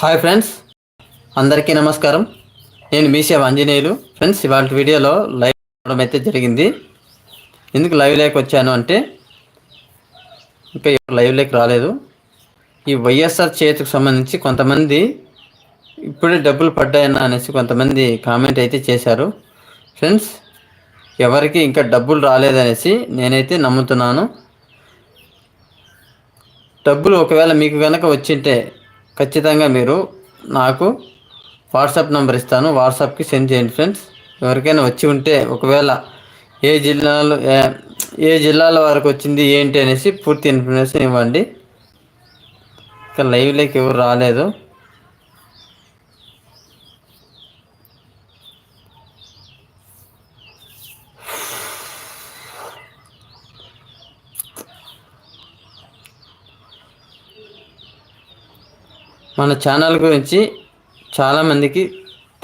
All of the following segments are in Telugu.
హాయ్ ఫ్రెండ్స్ అందరికీ నమస్కారం. నేను మీసేవ ఆంజనేయులు. ఫ్రెండ్స్ ఇవాళ వీడియోలో లైవ్ అవడం అయితే జరిగింది. ఎందుకు లైవ్ లేక వచ్చాను అంటే ఇంకా లైవ్ లేక రాలేదు. ఈ వైఎస్ఆర్ చేతికి సంబంధించి కొంతమంది ఇప్పుడే డబ్బులు పడ్డాయన్న అనేసి కొంతమంది కామెంట్ అయితే చేశారు. ఫ్రెండ్స్ ఎవరికి ఇంకా డబ్బులు రాలేదనేసి నేనైతే నమ్ముతున్నాను. డబ్బులు ఒకవేళ మీకు కనుక వచ్చింటే ఖచ్చితంగా మీరు నాకు వాట్సాప్ నెంబర్ ఇస్తాను. వాట్సాప్కి సెండ్ చేయండి ఫ్రెండ్స్. ఎవరికైనా వచ్చి ఉంటే ఒకవేళ ఏ జిల్లాలో ఏ- ఏ జిల్లాల వరకు వచ్చింది ఏంటి అనేసి పూర్తి ఇన్ఫర్మేషన్ ఇవ్వండి. ఇంకా లైవ్లోకి ఎవరు రాలేదు. మన ఛానల్ గురించి చాలామందికి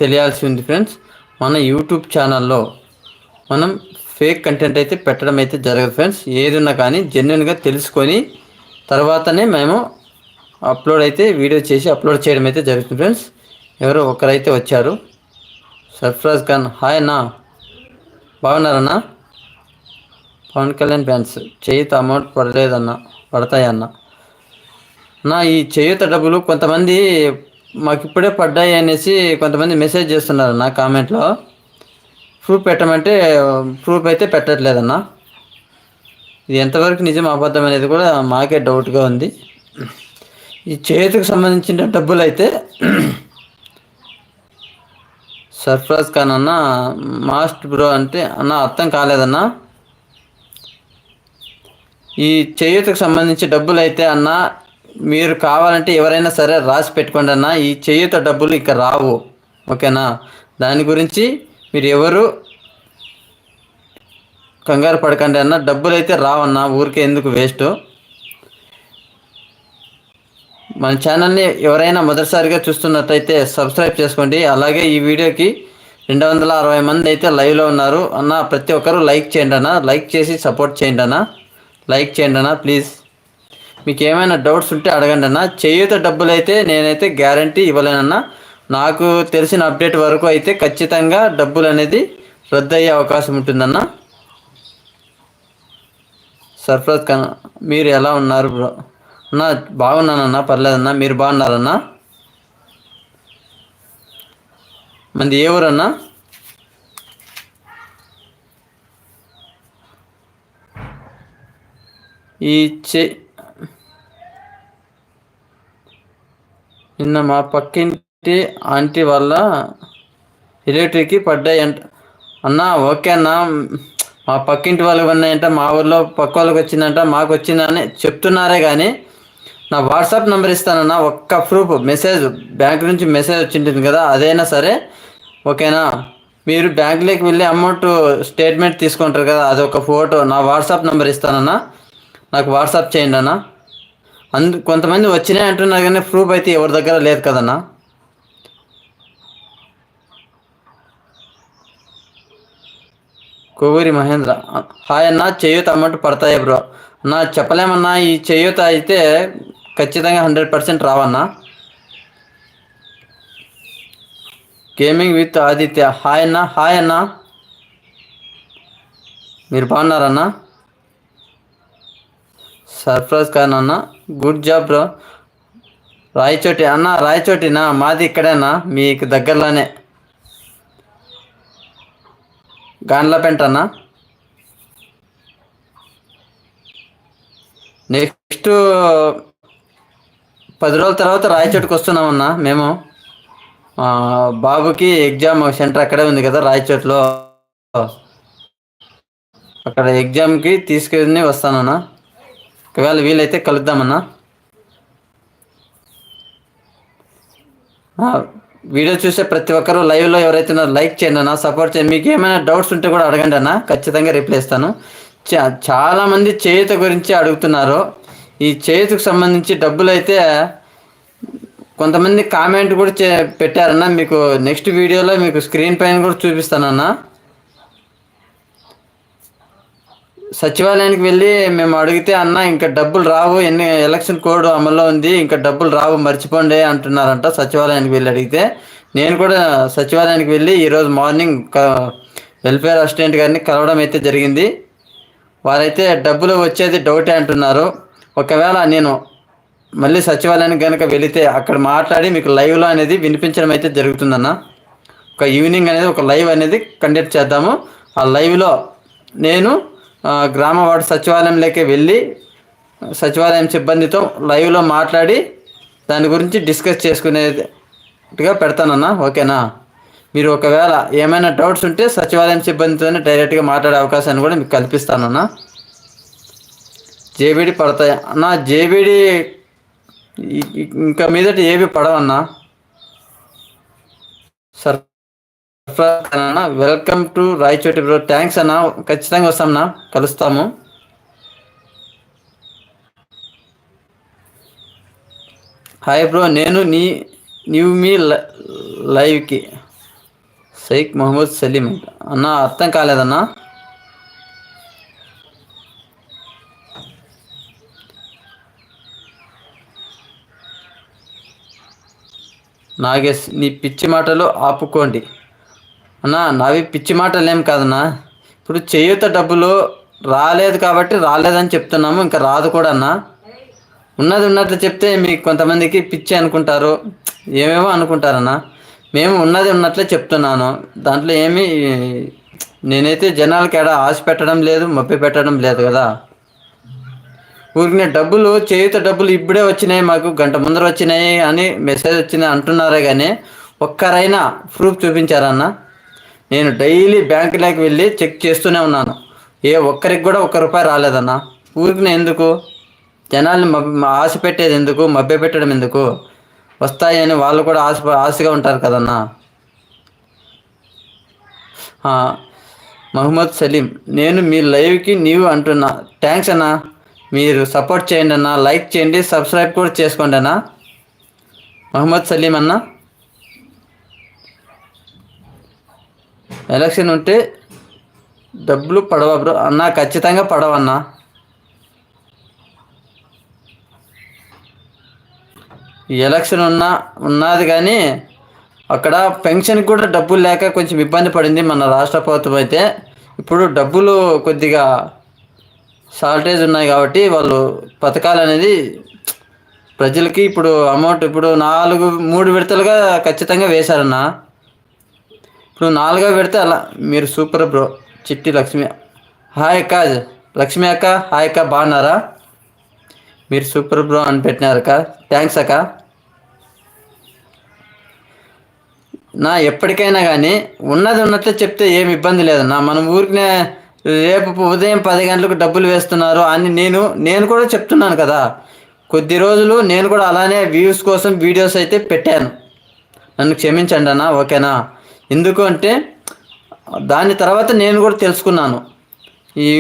తెలియాల్సి ఉంది ఫ్రెండ్స్. మన యూట్యూబ్ ఛానల్లో మనం ఫేక్ కంటెంట్ అయితే పెట్టడం అయితే జరగదు ఫ్రెండ్స్. ఏదున్నా కానీ జెన్యున్గా తెలుసుకొని తర్వాతనే మేము అప్లోడ్ అయితే వీడియో చేసి అప్లోడ్ చేయడం అయితే జరుగుతుంది ఫ్రెండ్స్. ఎవరో ఒకరైతే వచ్చారు. సర్ఫరాజ్ ఖాన్ హాయ్ అన్నా. బాగున్నారన్నా? పవన్ కళ్యాణ్ ఫ్యాన్స్ చేయిత అమౌంట్ పడలేదన్నా పడతాయన్నా? నా ఈ చేయూత డబ్బులు కొంతమంది మాకు ఇప్పుడే పడ్డాయి అనేసి కొంతమంది మెసేజ్ చేస్తున్నారు నా కామెంట్లో. ప్రూఫ్ పెట్టమంటే ప్రూఫ్ అయితే పెట్టట్లేదన్నా. ఇది ఎంతవరకు నిజం అబద్ధం అనేది కూడా మాకే డౌట్గా ఉంది. ఈ చేతికి సంబంధించిన డబ్బులు అయితే సర్ఫరాజ్ ఖాన్ అన్న మాస్ట్ బ్రో అంటే అన్న అర్థం కాలేదన్నా. ఈ చేయూతకు సంబంధించి డబ్బులు అయితే అన్న మీరు కావాలంటే ఎవరైనా సరే రాసి పెట్టుకోండి అన్న. ఈ చేయూత డబ్బులు ఇక రావు. ఓకేనా? దాని గురించి మీరు ఎవరు కంగారు పడకండి అన్న. డబ్బులు అయితే రావన్న. ఊరికే ఎందుకు వేస్ట్? మన ఛానల్ని ఎవరైనా మొదటిసారిగా చూస్తున్నట్టయితే సబ్స్క్రైబ్ చేసుకోండి. అలాగే ఈ వీడియోకి రెండు వందల అరవై మంది అయితే లైవ్లో ఉన్నారు. అన్న ప్రతి ఒక్కరూ లైక్ చేయండి అన్న. లైక్ చేసి సపోర్ట్ చేయండి అన్న. లైక్ చేయండి అన్న ప్లీజ్. మీకు ఏమైనా డౌట్స్ ఉంటే అడగండి అన్న. చేయూత డబ్బులు అయితే నేనైతే గ్యారంటీ ఇవ్వలేనన్నా. నాకు తెలిసిన అప్డేట్ వరకు అయితే ఖచ్చితంగా డబ్బులు అనేది రద్దు అయ్యే అవకాశం ఉంటుందన్న. సర్ఫరాజ్ ఖాన్ మీరు ఎలా ఉన్నారు బ్రో? అన్న బాగున్నానన్న పర్లేదన్నా. మీరు బాగున్నారన్నా? మంది ఏ ఊరన్నా? ఈ చే నిన్న మా పక్కింటి ఆంటీ వాళ్ళ రిలేటివ్కి పడ్డాయి అంట అన్నా ఓకే అన్నా మా పక్కింటి వాళ్ళకి ఉన్నాయంట మా ఊర్లో పక్క వాళ్ళకి వచ్చిందంట మాకు వచ్చిందని చెప్తున్నారే కానీ నా వాట్సాప్ నెంబర్ ఇస్తానన్నా ఒక్క ప్రూఫ్ మెసేజ్ బ్యాంక్ నుంచి మెసేజ్ వచ్చింటుంది కదా అదైనా సరే ఓకేనా? మీరు బ్యాంకులోకి వెళ్ళి అమౌంట్ స్టేట్మెంట్ తీసుకుంటారు కదా అదొక ఫోటో నా వాట్సాప్ నెంబర్ ఇస్తానన్నా నాకు వాట్సాప్ చేయండి అన్నా అందు కొంతమంది వచ్చినాయి అంటున్నారు కానీ ప్రూఫ్ అయితే ఎవరి దగ్గర లేదు కదన్నా? కొవ్వూరి మహేంద్ర. హాయ్ అన్న చేయూత అమౌంట్ పడతాయి బ్రో? అన్న చెప్పలేమన్నా ఈ చేయూత అయితే ఖచ్చితంగా hundred percent రావన్నా? Gaming with Aditya. Hi అన్న హాయ్ అన్న. మీరు బాగున్నారన్నా? సర్ఫరాజ్ ఖాన్ అన్న గుడ్ జాబ్ బ్రో. రాయచోటి అన్న రాయచోటినా మాది ఇక్కడేనా మీకు దగ్గరలోనే. గాండ్లపెంట అన్న. నెక్స్ట్ పది రోజుల తర్వాత రాయచోటికి వస్తున్నామన్నా మేము. బాబుకి ఎగ్జామ్ సెంటర్ అక్కడే ఉంది కదా రాయచోటిలో. అక్కడ ఎగ్జామ్కి తీసుకెళ్ళి వస్తానన్నా. ఒకవేళ వీలైతే కలుద్దామన్నా. వీడియో చూసే ప్రతి ఒక్కరూ లైవ్లో ఎవరైతే ఉన్నారో లైక్ చేయండి అన్న సపోర్ట్ చేయండి. మీకు ఏమైనా డౌట్స్ ఉంటే కూడా అడగండి అన్న ఖచ్చితంగా రిప్లై ఇస్తాను. చా చాలామంది చేయుత గురించి అడుగుతున్నారు. ఈ చేయుతకు సంబంధించి డబ్బులు అయితే కొంతమంది కామెంట్ కూడా చే పెట్టారన్న. మీకు నెక్స్ట్ వీడియోలో మీకు స్క్రీన్ పైన కూడా చూపిస్తానన్నా. సచివాలయానికి వెళ్ళి మేము అడిగితే అన్న ఇంకా డబ్బులు రావు ఎన్ని ఎలక్షన్ కోడ్ అమల్లో ఉంది ఇంకా డబ్బులు రావు మర్చిపోండి అంటున్నారంట సచివాలయానికి వెళ్ళి అడిగితే. నేను కూడా సచివాలయానికి వెళ్ళి ఈరోజు మార్నింగ్ వెల్ఫేర్ అసిస్టెంట్ గారిని కలవడం అయితే జరిగింది. వారైతే డబ్బులు వచ్చేది డౌటే అంటున్నారు. ఒకవేళ నేను మళ్ళీ సచివాలయానికి కనుక వెళితే అక్కడ మాట్లాడి మీకు లైవ్లో అనేది వినిపించడం అయితే జరుగుతుందన్న. ఒక ఈవినింగ్ అనేది ఒక లైవ్ అనేది కండక్ట్ చేద్దాము. ఆ లైవ్లో నేను గ్రామ వార్డు సచివాలయంలోకి వెళ్ళి సచివాలయం సిబ్బందితో లైవ్లో మాట్లాడి దాని గురించి డిస్కస్ చేసుకునేట్టుగా పెడతానన్నా ఓకేనా? మీరు ఒకవేళ ఏమైనా డౌట్స్ ఉంటే సచివాలయం సిబ్బందితోనే డైరెక్ట్గా మాట్లాడే అవకాశాన్ని కూడా మీకు కల్పిస్తానన్నా. జేబీడి పడతాయి? అన్న జేబీడి ఇంకా మీదట ఏవి పడవన్నా? సర్ అన్న welcome to Rayachoti bro. Thanks అన్న. ఖచ్చితంగా వస్తామన్నా కలుస్తాము. హాయ్ బ్రో నేను నీ నీవు మీ లైవ్కి. షైక్ మహమ్మద్ సలీం. అన్న అర్థం కాలేదన్నా. నాగేష్ నీ పిచ్చి మాటలు ఆపుకోండి. అన్నా నావి పిచ్చి మాటలు కాదన్నా. ఇప్పుడు చేయూత డబ్బులు రాలేదు కాబట్టి రాలేదని చెప్తున్నాము ఇంకా రాదు కూడా అన్నా. ఉన్నది ఉన్నట్లు చెప్తే మీకు కొంతమందికి పిచ్చి అనుకుంటారు ఏమేమో అనుకుంటారన్నా. మేము ఉన్నది ఉన్నట్లే చెప్తున్నాను. దాంట్లో ఏమి నేనైతే జనాలకి ఎడ ఆశ పెట్టడం లేదు మప్పి పెట్టడం లేదు కదా. ఊరికి డబ్బులు చేయుత డబ్బులు ఇప్పుడే వచ్చినాయి మాకు గంట ముందర వచ్చినాయి అని మెసేజ్ వచ్చింది అంటున్నారే కానీ ఒక్కరైనా ప్రూఫ్ చూపించారన్నా. నేను డైలీ బ్యాంకులోకి వెళ్ళి చెక్ చేస్తూనే ఉన్నాను. ఏ ఒక్కరికి కూడా ఒక్క రూపాయి రాలేదన్నా. ఊరికి ఎందుకు? జనాల్ని ఆశ పెట్టేది ఎందుకు? మభ్య పెట్టడం ఎందుకు? వస్తాయని వాళ్ళు కూడా ఆశ ఆశగా ఉంటారు కదన్నా. మహమ్మద్ సలీం నేను మీ లైవ్కి నీవు అంటున్నా. థ్యాంక్స్ అన్నా. మీరు సపోర్ట్ చేయండి అన్న లైక్ చేయండి సబ్స్క్రైబ్ కూడా చేసుకోండి అన్న మహమ్మద్ సలీం అన్నా. ఎలక్షన్ ఉంటే డబ్బులు పడవ బ్రో? అన్న ఖచ్చితంగా పడవన్నా. ఎలక్షన్ ఉన్నా ఉన్నది కానీ అక్కడ పెన్షన్కి కూడా డబ్బులు లేక కొంచెం ఇబ్బంది పడింది మన రాష్ట్ర ప్రభుత్వం అయితే. ఇప్పుడు డబ్బులు కొద్దిగా షార్టేజ్ ఉన్నాయి కాబట్టి వాళ్ళు పథకాలు అనేది ప్రజలకి ఇప్పుడు అమౌంట్ ఇప్పుడు నాలుగు మూడు విడతలుగా ఖచ్చితంగా వేశారన్నా. నువ్వు నాలుగో పెడితే అలా. మీరు సూపర్ బ్రో. చిట్టి లక్ష్మి. హాయ్ అక్క. లక్ష్మి అక్క. హాయ్ అక్క. బాగున్నారా? మీరు సూపర్ బ్రో అని పెట్టినారు అక్క. థ్యాంక్స్ అక్క. నా ఎప్పటికైనా కానీ ఉన్నది ఉన్నట్లే చెప్తే ఏమి ఇబ్బంది లేదన్నా మనం ఊరికినే రేపు ఉదయం పది గంటలకు డబ్బులు వేస్తున్నారు అని నేను నేను కూడా చెప్తున్నాను కదా. కొద్ది రోజులు నేను కూడా అలానే వ్యూస్ కోసం వీడియోస్ అయితే పెట్టాను. నన్ను క్షమించండి అన్న. ఓకేనా? ఎందుకు అంటే దాని తర్వాత నేను కూడా తెలుసుకున్నాను. ఈ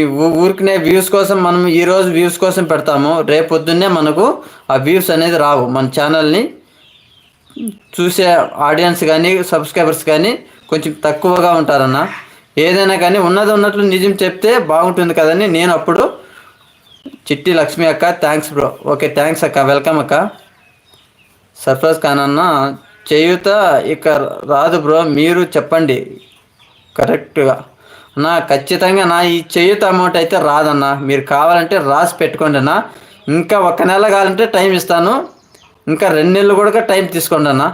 ఊరికినే వ్యూస్ కోసం మనం ఈరోజు వ్యూస్ కోసం పెడతాము. రేపు పొద్దున్నే మనకు ఆ వ్యూస్ అనేది రావు. మన ఛానల్ని చూసే ఆడియన్స్ కానీ సబ్స్క్రైబర్స్ కానీ కొంచెం తక్కువగా ఉంటారన్న. ఏదైనా కానీ ఉన్నది ఉన్నట్లు నిజం చెప్తే బాగుంటుంది కదని నేను అప్పుడు చిట్టి లక్ష్మి అక్క థ్యాంక్స్ బ్రో ఓకే థ్యాంక్స్ అక్క. వెల్కమ్ అక్క. సర్ప్రైజ్ కానన్నా చేయుత ఇక రాదు బ్రో మీరు చెప్పండి. కరెక్ట్గా. నా ఖచ్చితంగా నా ఈ చేయుత అమౌంట్ అయితే రాదన్నా. మీరు కావాలంటే రాసి పెట్టుకోండి అన్న. ఇంకా ఒక నెల కావాలంటే టైం ఇస్తాను. ఇంకా రెండు నెలలు కూడా టైం తీసుకోండి అన్న.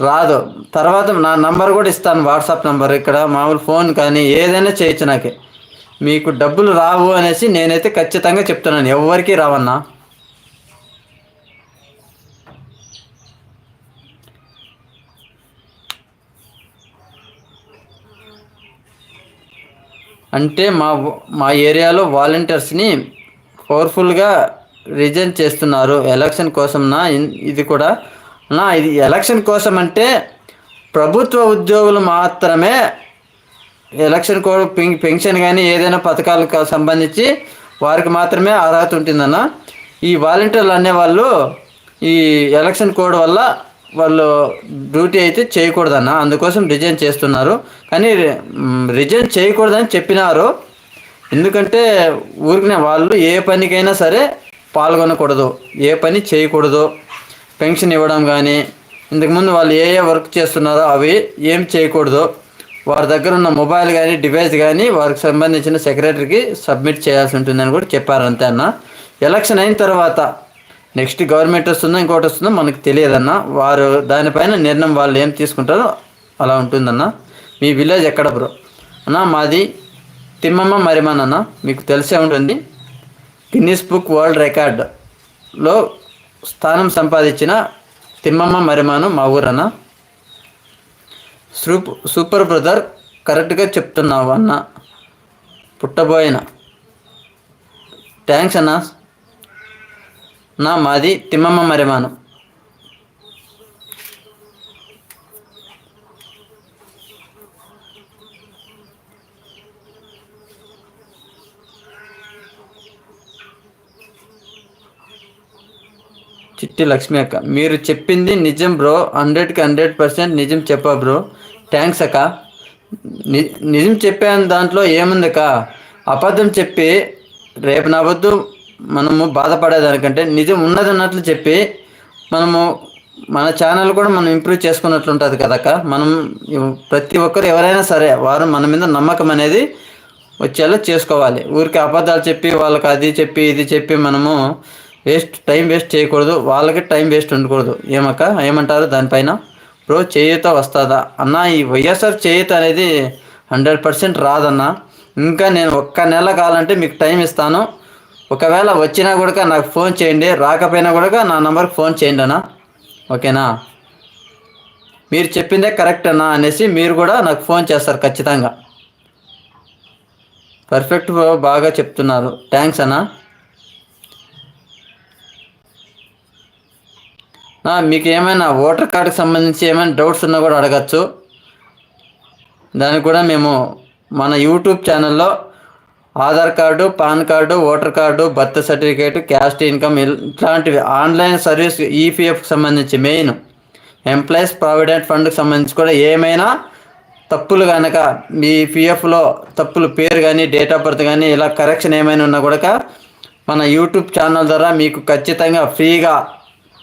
రాదు. తర్వాత నా నంబర్ కూడా ఇస్తాను వాట్సాప్ నంబర్ ఇక్కడ. మామూలు ఫోన్ కానీ ఏదైనా చేయొచ్చు నాకు. మీకు డబ్బులు రావు అనేసి నేనైతే ఖచ్చితంగా చెప్తున్నాను. ఎవరికీ రావన్నా. అంటే మా మా ఏరియాలో వాలంటీర్స్ని పవర్ఫుల్గా రిజైన్ చేస్తున్నారు. ఎలక్షన్ కోసంనా ఇది కూడా. నా ఇది ఎలక్షన్ కోసం అంటే ప్రభుత్వ ఉద్యోగులు మాత్రమే ఎలక్షన్ కోడ్ పెన్షన్ కానీ ఏదైనా పథకాలకు సంబంధించి వారికి మాత్రమే అర్హత ఉంటుందన్న. ఈ వాలంటీర్లు అనేవాళ్ళు ఈ ఎలక్షన్ కోడ్ వల్ల వాళ్ళు డ్యూటీ అయితే చేయకూడదన్న అందుకోసం రిజైన్ చేస్తున్నారు. కానీ రిజైన్ చేయకూడదని చెప్పినారు. ఎందుకంటే ఊరికి వాళ్ళు ఏ పనికైనా సరే పాల్గొనకూడదు ఏ పని చేయకూడదు. పెన్షన్ ఇవ్వడం కానీ ఇంతకుముందు వాళ్ళు ఏ ఏ వర్క్ చేస్తున్నారో అవి ఏం చేయకూడదు. వారి దగ్గర ఉన్న మొబైల్ కానీ డివైస్ కానీ వారికి సంబంధించిన సెక్రటరీకి సబ్మిట్ చేయాల్సి ఉంటుందని కూడా చెప్పారు అంతే అన్న. ఎలక్షన్ అయిన తర్వాత నెక్స్ట్ గవర్నమెంట్ వస్తుందో ఇంకోటి వస్తుందో మనకు తెలియదన్న. వారు దానిపైన నిర్ణయం వాళ్ళు ఏం తీసుకుంటారో అలా ఉంటుందన్న. మీ విలేజ్ ఎక్కడ బ్రో? అన్న మాది తిమ్మమ్మ మరిమాన్ అన్న. మీకు తెలిసే ఉంటుంది. గిన్నీస్ బుక్ వరల్డ్ రికార్డ్లో స్థానం సంపాదించిన తిమ్మమ్మ మరిమాను మా ఊరన్న. సూప్ సూపర్ బ్రదర్ కరెక్ట్గా చెప్తున్నావు అన్న. పుట్టబోయిన. థ్యాంక్స్ అన్న. నా మాది తిమ్మమ్మ మరిమాను. చిట్టి లక్ష్మి అక్క మీరు చెప్పింది నిజం బ్రో హండ్రెడ్కి హండ్రెడ్ పర్సెంట్ నిజం చెప్పా బ్రో. థ్యాంక్స్ అక్క. ని- నిజం చెప్పాను దాంట్లో ఏముంది అక్క? అబద్ధం చెప్పి రేపు నా వద్దు మనము బాధపడేదానికంటే నిజం ఉన్నది ఉన్నట్లు చెప్పి మనము మన ఛానల్ కూడా మనం ఇంప్రూవ్ చేసుకున్నట్లు ఉంటుంది కదక్క. మనం ప్రతి ఒక్కరు ఎవరైనా సరే వారు మన మీద నమ్మకం అనేది వచ్చేలా చేసుకోవాలి. ఊరికి అబద్ధాలు చెప్పి వాళ్ళకి అది చెప్పి ఇది చెప్పి మనము వేస్ట్ టైం వేస్ట్ చేయకూడదు. వాళ్ళకి టైం వేస్ట్ ఉండకూడదు. ఏమక్క? ఏమంటారు దానిపైన? బ్రో చేయూత వస్తుందా? అన్న ఈ వైఎస్ఆర్ చేయూత అనేది హండ్రెడ్ పర్సెంట్ రాదన్న. ఇంకా నేను ఒక్క నెల కావాలంటే మీకు టైం ఇస్తాను. ఒకవేళ వచ్చినా కూడా నాకు ఫోన్ చేయండి రాకపోయినా కూడా నా నంబర్కి ఫోన్ చేయండి అన్న. ఓకేనా? మీరు చెప్పిందే కరెక్ట్ అన్నా అనేసి మీరు కూడా నాకు ఫోన్ చేస్తారు ఖచ్చితంగా. పర్ఫెక్ట్ బాగా చెప్తున్నారు. థ్యాంక్స్ అన్న. మీకు ఏమైనా ఓటర్ కార్డుకి సంబంధించి ఏమైనా డౌట్స్ ఉన్నా కూడా అడగచ్చు. దానికి కూడా మేము మన యూట్యూబ్ ఛానల్లో Aadhaar card pan card voter card birth certificate caste income ఇట్లాంటివి. ఆన్లైన్ సర్వీస్ ఈపీఎఫ్కి సంబంధించి మెయిన్. ఎంప్లాయీస్ ప్రావిడెంట్ ఫండ్కి సంబంధించి కూడా ఏమైనా తప్పులు కనుక మీ పిఎఫ్లో తప్పులు పేరు కానీ డేట్ ఆఫ్ బర్త్ కానీ ఇలా కరెక్షన్ ఏమైనా ఉన్నా కూడా మన యూట్యూబ్ ఛానల్ ద్వారా మీకు ఖచ్చితంగా ఫ్రీగా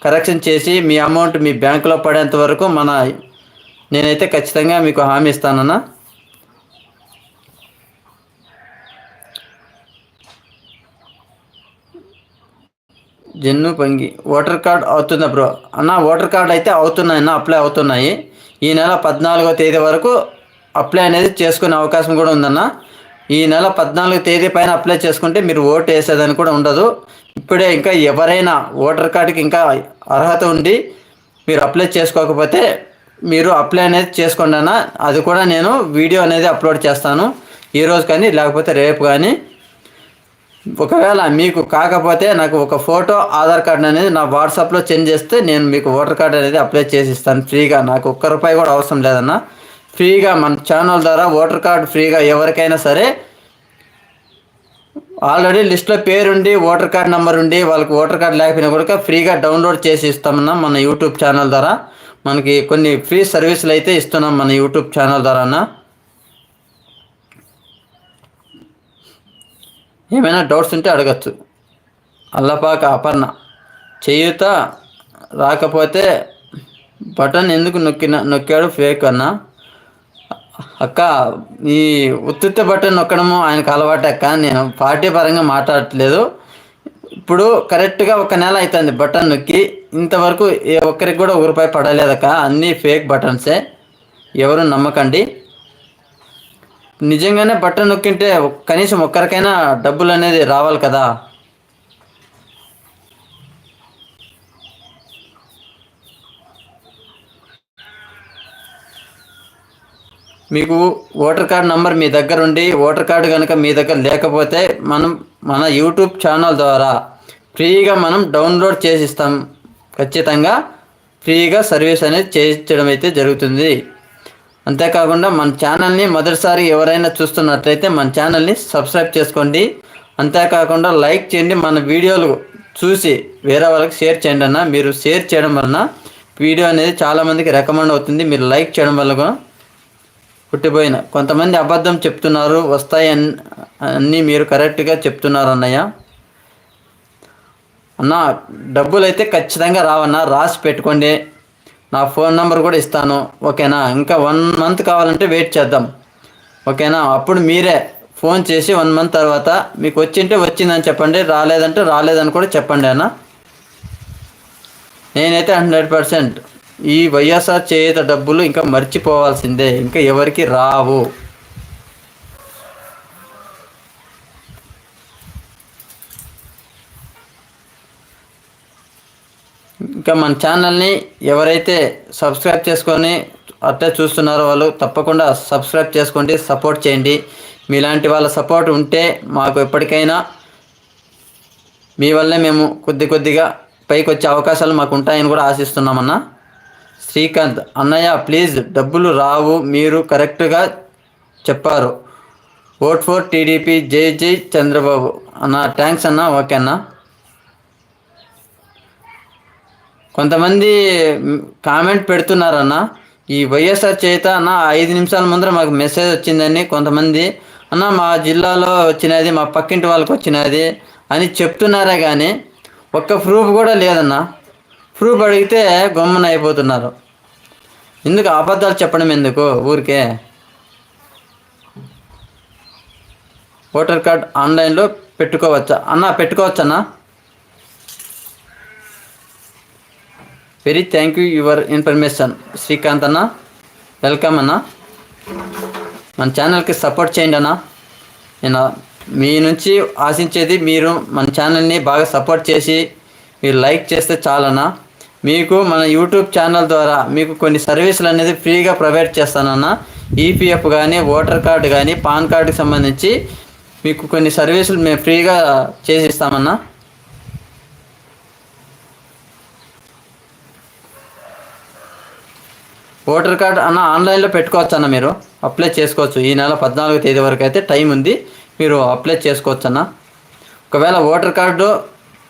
కరెక్షన్ చేసి మీ అమౌంట్ మీ బ్యాంకులో పడేంత వరకు మన నేనైతే ఖచ్చితంగా మీకు హామీ ఇస్తానన్నా. జన్ను పంగి. ఓటర్ కార్డ్ అవుతుందా బ్రో. అన్న ఓటర్ కార్డ్ అయితే అవుతున్నాయి అన్న అప్లై అవుతున్నాయి. ఈ నెల పద్నాలుగో తేదీ వరకు అప్లై అనేది చేసుకునే అవకాశం కూడా ఉందన్న. ఈ నెల పద్నాలుగో తేదీ పైన అప్లై చేసుకుంటే మీరు ఓటు వేసేదని కూడా ఉండదు. ఇప్పుడే ఇంకా ఎవరైనా ఓటర్ కార్డుకి ఇంకా అర్హత ఉండి మీరు అప్లై చేసుకోకపోతే మీరు అప్లై అనేది చేసుకోండి అన్న. అది కూడా నేను వీడియో అనేది అప్లోడ్ చేస్తాను. ఈరోజు కానీ లేకపోతే రేపు కానీ. ఒకవేళ మీకు కాకపోతే నాకు ఒక ఫోటో ఆధార్ కార్డు అనేది నా వాట్సాప్లో చేంజ్ చేస్తే నేను మీకు ఓటర్ కార్డు అనేది అప్లై చేసి ఇస్తాను ఫ్రీగా. నాకు ఒక్క రూపాయి కూడా అవసరం లేదన్న. ఫ్రీగా మన ఛానల్ ద్వారా ఓటర్ కార్డు ఫ్రీగా ఎవరికైనా సరే ఆల్రెడీ లిస్ట్లో పేరుండి ఓటర్ కార్డ్ నెంబర్ ఉండి వాళ్ళకి ఓటర్ కార్డు లేకపోయినా కూడా ఫ్రీగా డౌన్లోడ్ చేసి ఇస్తామన్నా మన యూట్యూబ్ ఛానల్ ద్వారా. మనకి కొన్ని ఫ్రీ సర్వీసులు అయితే ఇస్తున్నాం మన యూట్యూబ్ ఛానల్ ద్వారా ఏమైనా డౌట్స్ ఉంటే అడగచ్చు. అల్లపాక అపర్ణ. చేయూత రాకపోతే బటన్ ఎందుకు నొక్కిన నొక్కాడు ఫేక్ అన్న? అక్క ఈ ఉత్తుత్త బటన్ నొక్కడము ఆయనకు అలవాటు అక్క. నేను పార్టీ పరంగా మాట్లాడట్లేదు. ఇప్పుడు కరెక్ట్గా ఒక నెల అవుతుంది బటన్ నొక్కి. ఇంతవరకు ఏ ఒక్కరికి కూడా ఒక రూపాయి పడలేదక్క. అన్నీ ఫేక్ బటన్సే. ఎవరు నమ్మకండి. నిజంగానే బట్ట నొక్కింటే కనీసం ఒక్కరికైనా డబ్బులు అనేది రావాలి కదా? మీకు ఓటర్ కార్డ్ నంబర్ మీ దగ్గర ఉండి ఓటర్ కార్డు కనుక మీ దగ్గర లేకపోతే మనం మన యూట్యూబ్ ఛానల్ ద్వారా ఫ్రీగా మనం డౌన్లోడ్ చేసిస్తాం. ఖచ్చితంగా ఫ్రీగా సర్వీస్ అనేది చేయించడం అయితే జరుగుతుంది. అంతేకాకుండా మన ఛానల్ని మొదటిసారి ఎవరైనా చూస్తున్నట్లయితే మన ఛానల్ని సబ్స్క్రైబ్ చేసుకోండి. అంతేకాకుండా లైక్ చేయండి. మన వీడియోలు చూసి వేరే వాళ్ళకి షేర్ చేయండి అన్న. మీరు షేర్ చేయడం వలన వీడియో అనేది చాలామందికి రికమెండ్ అవుతుంది. మీరు లైక్ చేయడం వల్ల పుట్టిపోయిన కొంతమంది అబద్ధం చెప్తున్నారు వస్తాయి అన్నీ మీరు కరెక్ట్గా చెప్తున్నారు అన్నయ్య. అన్న డబ్బులు అయితే ఖచ్చితంగా రావన్నా. రాసి పెట్టుకోండి. నా ఫోన్ నెంబర్ కూడా ఇస్తాను ఓకేనా? ఇంకా వన్ మంత్ కావాలంటే వెయిట్ చేద్దాం ఓకేనా? అప్పుడు మీరే ఫోన్ చేసి వన్ మంత్ తర్వాత మీకు వచ్చింటే వచ్చిందని చెప్పండి రాలేదంటే రాలేదని కూడా చెప్పండి అన్న? నేనైతే హండ్రెడ్ పర్సెంట్ ఈ వైఎస్ఆర్ చేత డబ్బులు ఇంకా మర్చిపోవాల్సిందే ఇంకా ఎవరికి రావు. ఇంకా మన ఛానల్ని ఎవరైతే సబ్స్క్రైబ్ చేసుకొని అట్టే చూస్తున్నారో వాళ్ళు తప్పకుండా సబ్స్క్రైబ్ చేసుకోండి సపోర్ట్ చేయండి. మీలాంటి వాళ్ళ సపోర్ట్ ఉంటే మాకు ఎప్పటికైనా మీ వల్లే మేము కొద్ది కొద్దిగా పైకి వచ్చే అవకాశాలు మాకు ఉంటాయని కూడా ఆశిస్తున్నామన్న. శ్రీకాంత్ అన్నయ్య ప్లీజ్ డబ్బులు రావు మీరు కరెక్ట్గా చెప్పారు. ఓట్ ఫోర్ టీడీపీ జై జై చంద్రబాబు. అన్న థ్యాంక్స్ అన్న ఓకే అన్న. కొంతమంది కామెంట్ పెడుతున్నారన్న ఈ వైఎస్ఆర్ చేత అన్న ఐదు నిమిషాల ముందర మాకు మెసేజ్ వచ్చిందని కొంతమంది. అన్న మా జిల్లాలో వచ్చినది మా పక్కింటి వాళ్ళకి వచ్చినది అని చెప్తున్నారే కానీ ఒక్క ప్రూఫ్ కూడా లేదన్న. ప్రూఫ్ అడిగితే గమ్మున అయిపోతున్నారు. ఎందుకు అబద్ధాలు చెప్పడం ఎందుకు ఊరికే? ఓటర్ కార్డ్ ఆన్లైన్లో పెట్టుకోవచ్చా? అన్న పెట్టుకోవచ్చన్నా. Very thank you your information Srikanth అన్న వెల్కమ్ అన్న. మన ఛానల్కి సపోర్ట్ చేయండి అన్న. నేను మీ నుంచి ఆశించేది మీరు మన ఛానల్ని బాగా సపోర్ట్ చేసి మీరు లైక్ చేస్తే చాలన్నా మీకు మన యూట్యూబ్ ఛానల్ ద్వారా మీకు కొన్ని సర్వీసులు అనేది ఫ్రీగా ప్రొవైడ్ చేస్తానన్న ఈపీఎఫ్ కానీ ఓటర్ కార్డు కానీ పాన్ కార్డుకి సంబంధించి మీకు కొన్ని సర్వీసులు మేము ఫ్రీగా చేసి ఓటర్ కార్డ్ అన్న ఆన్లైన్లో పెట్టుకోవచ్చు అన్న మీరు. అప్లై చేసుకోవచ్చు. ఈ నెల పద్నాలుగో తేదీ వరకు అయితే టైం ఉంది. మీరు అప్లై చేసుకోవచ్చు అన్న ఒకవేళ ఓటర్ కార్డు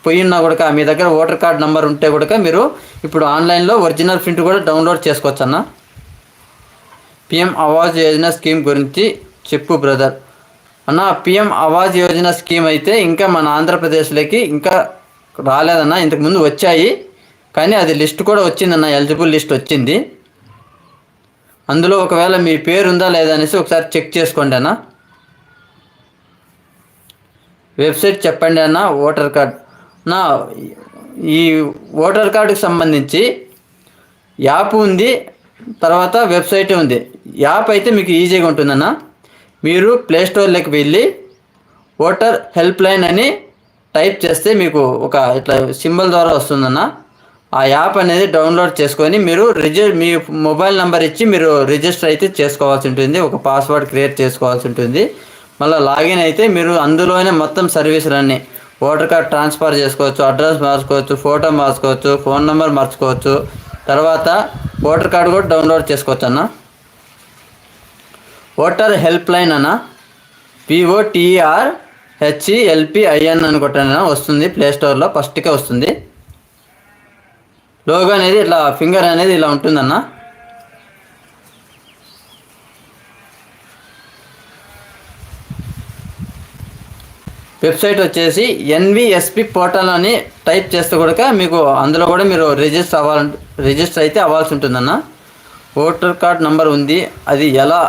పోయినా కూడా మీ దగ్గర ఓటర్ కార్డ్ నెంబర్ ఉంటే కూడా మీరు ఇప్పుడు ఆన్లైన్లో ఒరిజినల్ ప్రింట్ కూడా డౌన్లోడ్ చేసుకోవచ్చు అన్న పిఎం ఆవాజ్ యోజన స్కీమ్ గురించి చెప్పు బ్రదర్. అన్న పిఎం ఆవాజ్ యోజన స్కీమ్ అయితే ఇంకా మన ఆంధ్రప్రదేశ్లోకి ఇంకా రాలేదన్న. ఇంతకుముందు వచ్చాయి. కానీ అది లిస్ట్ కూడా వచ్చిందన్న. ఎలిజిబుల్ లిస్ట్ వచ్చింది. అందులో ఒకవేళ మీ పేరు ఉందా లేదా అనేసి ఒకసారి చెక్ చేసుకోండి అన్న. వెబ్సైట్ చెప్పండి అన్న ఓటర్ కార్డ్. నా ఈ ఓటర్ కార్డుకి సంబంధించి యాప్ ఉంది తర్వాత వెబ్సైట్ ఉంది. యాప్ అయితే మీకు ఈజీగా ఉంటుందన్న మీరు ప్లేస్టోర్లోకి వెళ్ళి ఓటర్ హెల్ప్ లైన్ అని టైప్ చేస్తే మీకు ఒక ఇట్లా సింబల్ ద్వారా వస్తుందన్న ఆ యాప్ అనేది డౌన్లోడ్ చేసుకొని మీరు రిజి మీ మొబైల్ నెంబర్ ఇచ్చి మీరు రిజిస్టర్ అయితే చేసుకోవాల్సి ఉంటుంది. ఒక పాస్వర్డ్ క్రియేట్ చేసుకోవాల్సి ఉంటుంది. మళ్ళీ లాగిన్ అయితే మీరు అందులోనే మొత్తం సర్వీసులన్నీ ఓటర్ కార్డ్ ట్రాన్స్ఫర్ చేసుకోవచ్చు అడ్రస్ మార్చుకోవచ్చు ఫోటో మార్చుకోవచ్చు ఫోన్ నెంబర్ మార్చుకోవచ్చు. తర్వాత ఓటర్ కార్డు కూడా డౌన్లోడ్ చేసుకోవచ్చు అన్న. ఓటర్ హెల్ప్ లైన్ అన్న. పిఓటీఆర్ హెచ్ఈఎల్పిఐఎన్ అని వస్తుంది. ప్లేస్టోర్లో ఫస్ట్కే వస్తుంది. లోగో అనేది ఇట్లా ఫింగర్ అనేది ఇలా ఉంటుందన్న. వెబ్సైట్ వచ్చేసి ఎన్విఎస్పి పోర్టల్ అని టైప్ చేస్తే కూడా మీకు అందులో కూడా మీరు రిజిస్టర్ అవ్వాలి రిజిస్టర్ అయితే అవ్వాల్సి ఉంటుందన్న. ఓటర్ కార్డ్ నెంబర్ ఉంది అది ఎలా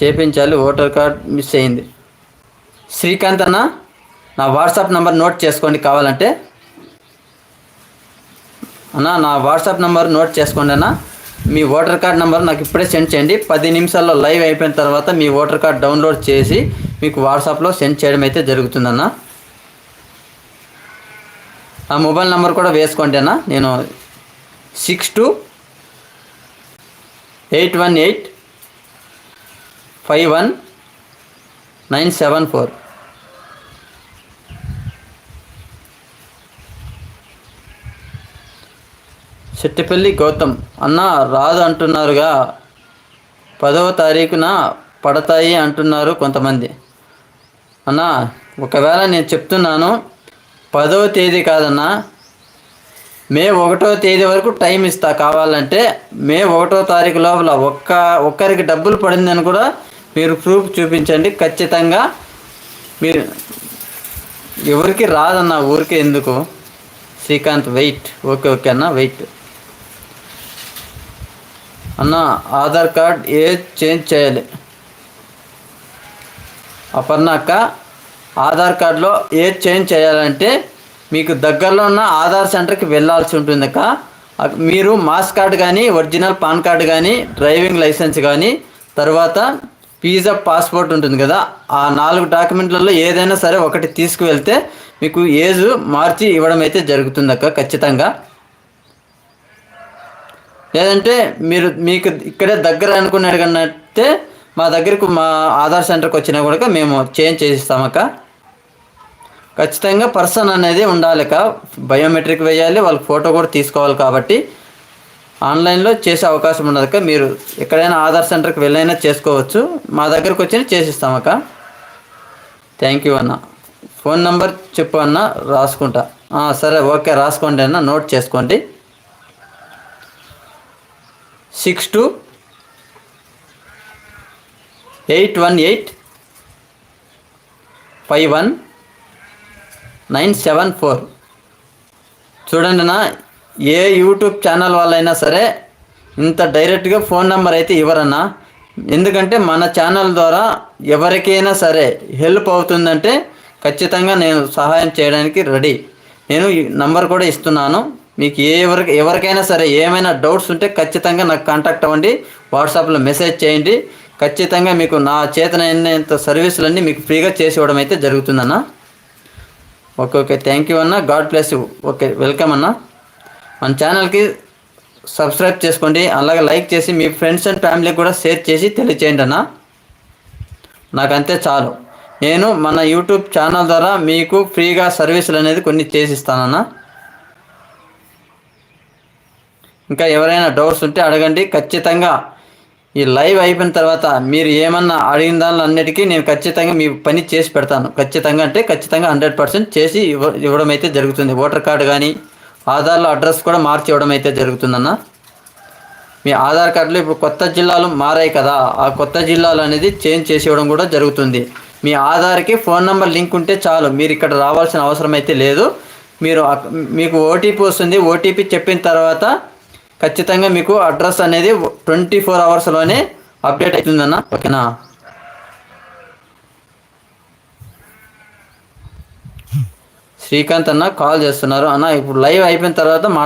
చేపించాలి ఓటర్ కార్డ్ మిస్ అయింది. శ్రీకాంత్ అన్న నా వాట్సాప్ నెంబర్ నోట్ చేసుకోండి కావాలంటే. అన్న నా వాట్సాప్ నెంబర్ నోట్ చేసుకోండి అన్న. మీ ఓటర్ కార్డ్ నెంబర్ నాకు ఇప్పుడే సెండ్ చేయండి. పది నిమిషాల్లో లైవ్ అయిపోయిన తర్వాత మీ ఓటర్ కార్డ్ డౌన్లోడ్ చేసి మీకు వాట్సాప్లో సెండ్ చేయడం అయితే జరుగుతుందన్న ఆ మొబైల్ నెంబర్ కూడా వేసుకోండి అన్న. నేను six two eight one eight five one nine seven four Chettipalli Gautam అన్న రాదు అంటున్నారుగా పదవ తారీఖున పడతాయి అంటున్నారు కొంతమంది. అన్న ఒకవేళ నేను చెప్తున్నాను పదవ తేదీ కాదన్నా. మే ఒకటో తేదీ వరకు టైం ఇస్తా. కావాలంటే మే ఒకటో తారీఖు లోపల ఒక్క ఒక్కరికి డబ్బులు పడిందని కూడా మీరు ప్రూఫ్ చూపించండి. ఖచ్చితంగా మీరు ఎవరికి రాదన్న ఊరికే ఎందుకు? శ్రీకాంత్ వెయిట్. ఓకే ఓకే అన్న వెయిట్. అన్న ఆధార్ కార్డ్ ఏ చేంజ్ చేయాలి? అపర్ణ అక్క ఆధార్ కార్డులో ఏ చేంజ్ చేయాలంటే మీకు దగ్గరలో ఉన్న ఆధార్ సెంటర్కి వెళ్ళాల్సి ఉంటుంది అక్క. మీరు మాస్ కార్డ్ కానీ ఒరిజినల్ పాన్ కార్డు కానీ డ్రైవింగ్ లైసెన్స్ కానీ తర్వాత పీజా పాస్పోర్ట్ ఉంటుంది కదా ఆ నాలుగు డాక్యుమెంట్లలో ఏదైనా సరే ఒకటి తీసుకువెళ్తే మీకు ఏజ్ మార్చి ఇవ్వడం అయితే జరుగుతుంది అక్క ఖచ్చితంగా. లేదంటే మీరు మీకు ఇక్కడే దగ్గర అనుకున్నాడు కన్నట్టే మా దగ్గరకు మా ఆధార్ సెంటర్కి వచ్చినా కూడా మేము చేంజ్ చేసిస్తామక్క ఖచ్చితంగా పర్సన్ అనేది ఉండాలిక బయోమెట్రిక్ వేయాలి వాళ్ళ ఫోటో కూడా తీసుకోవాలి కాబట్టి ఆన్లైన్లో చేసే అవకాశం ఉండదక్క మీరు ఎక్కడైనా ఆధార్ సెంటర్కి వెళ్ళైనా చేసుకోవచ్చు. మా దగ్గరకు వచ్చి చేసిస్తామక్క థ్యాంక్ యూ అన్న. ఫోన్ నెంబర్ చెప్పు అన్న రాసుకుంటా. సరే ఓకే రాసుకోండి అన్న. నోట్ చేసుకోండి. Six two eight one eight five one nine seven four. చూడండి నా ఏ యూట్యూబ్ ఛానల్ వాళ్ళైనా సరే ఇంత డైరెక్ట్గా ఫోన్ నెంబర్ అయితే ఇవ్వరన్నా. ఎందుకంటే మన ఛానల్ ద్వారా ఎవరికైనా సరే హెల్ప్ అవుతుందంటే ఖచ్చితంగా నేను సహాయం చేయడానికి రెడీ. నేను నంబర్ కూడా ఇస్తున్నాను. మీకు ఏ ఎవరికి ఎవరికైనా సరే ఏమైనా డౌట్స్ ఉంటే ఖచ్చితంగా నాకు కాంటాక్ట్ అవ్వండి. వాట్సాప్లో మెసేజ్ చేయండి. ఖచ్చితంగా మీకు నా చేతనైనంత సర్వీసులన్నీ మీకు ఫ్రీగా చేసి ఇవ్వడం అయితే జరుగుతుందన్న ఓకే ఓకే. థ్యాంక్ యూ అన్న. గాడ్ బ్లెస్ ఓకే వెల్కమ్ అన్న. మన ఛానల్కి సబ్స్క్రైబ్ చేసుకోండి. అలాగే లైక్ చేసి మీ ఫ్రెండ్స్ అండ్ ఫ్యామిలీకి కూడా షేర్ చేసి తెలియచేయండి అన్న. నాకంతే చాలు. నేను మన యూట్యూబ్ ఛానల్ ద్వారా మీకు ఫ్రీగా సర్వీసులు అనేది కొన్ని చేసిస్తానన్నా ఇంకా ఎవరైనా డౌట్స్ ఉంటే అడగండి. ఖచ్చితంగా ఈ లైవ్ అయిపోయిన తర్వాత మీరు ఏమన్నా అడిగిన దానిలో అన్నిటికీ నేను ఖచ్చితంగా మీ పని చేసి పెడతాను. ఖచ్చితంగా అంటే ఖచ్చితంగా హండ్రెడ్ పర్సెంట్ చేసి ఇవ్వ ఇవ్వడం అయితే జరుగుతుంది. ఓటర్ కార్డు కానీ ఆధార్లో అడ్రస్ కూడా మార్చి ఇవ్వడం అయితే జరుగుతుందన్న. మీ ఆధార్ కార్డులో ఇప్పుడు కొత్త జిల్లాలు మారాయి కదా. ఆ కొత్త జిల్లాలు అనేది చేంజ్ చేసి ఇవ్వడం కూడా జరుగుతుంది. మీ ఆధార్కి ఫోన్ నెంబర్ లింక్ ఉంటే చాలు. మీరు ఇక్కడ రావాల్సిన అవసరం అయితే లేదు. మీరు మీకు ఓటీపీ వస్తుంది. ఓటీపీ చెప్పిన తర్వాత ఖచ్చితంగా మీకు అడ్రస్ అనేది ట్వంటీ ఫోర్ అవర్స్లోనే అప్డేట్ అవుతుందన్న. ఓకేనా? శ్రీకాంత్ అన్న కాల్ చేస్తున్నారు. అన్న ఇప్పుడు లైవ్ అయిపోయిన తర్వాత మా